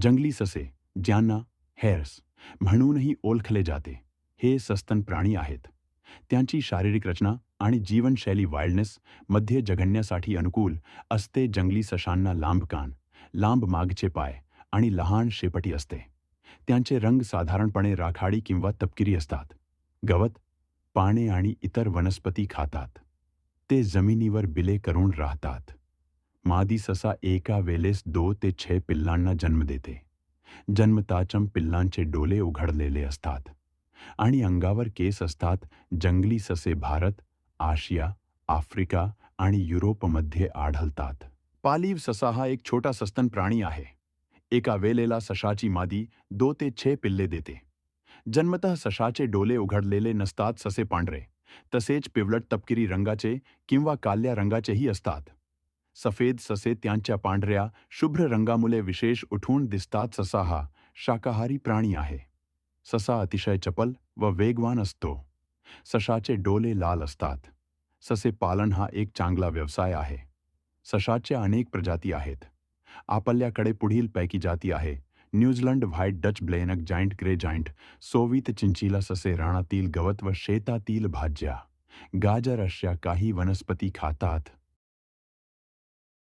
जंगली ससे ज्यांना हेअर्स म्हणूनही ओळखले जाते हे सस्तन प्राणी आहेत. त्यांची शारीरिक रचना आणि जीवनशैली वाईल्डनेस मध्ये जगण्यासाठी अनुकूल असते जंगली सशांना लांब कान लांब मागचे पाय आणि लहान शेपटी असते. त्यांचे रंग साधारणपणे राखाडी किंवा तपकिरी असतात. गवत पाने आणि इतर वनस्पती खातात. ते जमिनीवर बिले करून राहतात. मादी ससा एका वेळेस दो ते छे पिल्लांना जन्म देते. जन्मताचम पिल्लांचे डोले उघडलेले असतात. आणि अंगावर केस असतात जंगली ससे भारत आशिया आफ्रिका आणि युरोपमध्ये आढळतात. पालीव ससा हा एक छोटा सस्तन प्राणी आहे. एका वेलेला सशाची मादी दो ते छे पिल्ले देते. जन्मतः सशाचे डोले उघडलेले नसतात ससे पांढरे. तसेच पिवळट तपकिरी रंगाचे किंवा काल्या रंगाचेही असतात. सफेद ससे त्यांच्या पांढऱ्या शुभ्र रंगामुळे विशेष उठून दिसतात ससा हा शाकाहारी प्राणी आहे. ससा अतिशय चपल व वेगवान असतो. सशाचे डोले लाल असतात. ससे पालन हा एक चांगला व्यवसाय आहे. सशाच्या अनेक प्रजाती आहेत. आपल्याकडे पुढील पैकी जाती आहे. न्यूझीलंड व्हाईट डच ब्लेनक giant grey giant Soviet chinchilla ससे रानातील गवत व शेतातील भाज्या गाजर अशा काही वनस्पती खातात.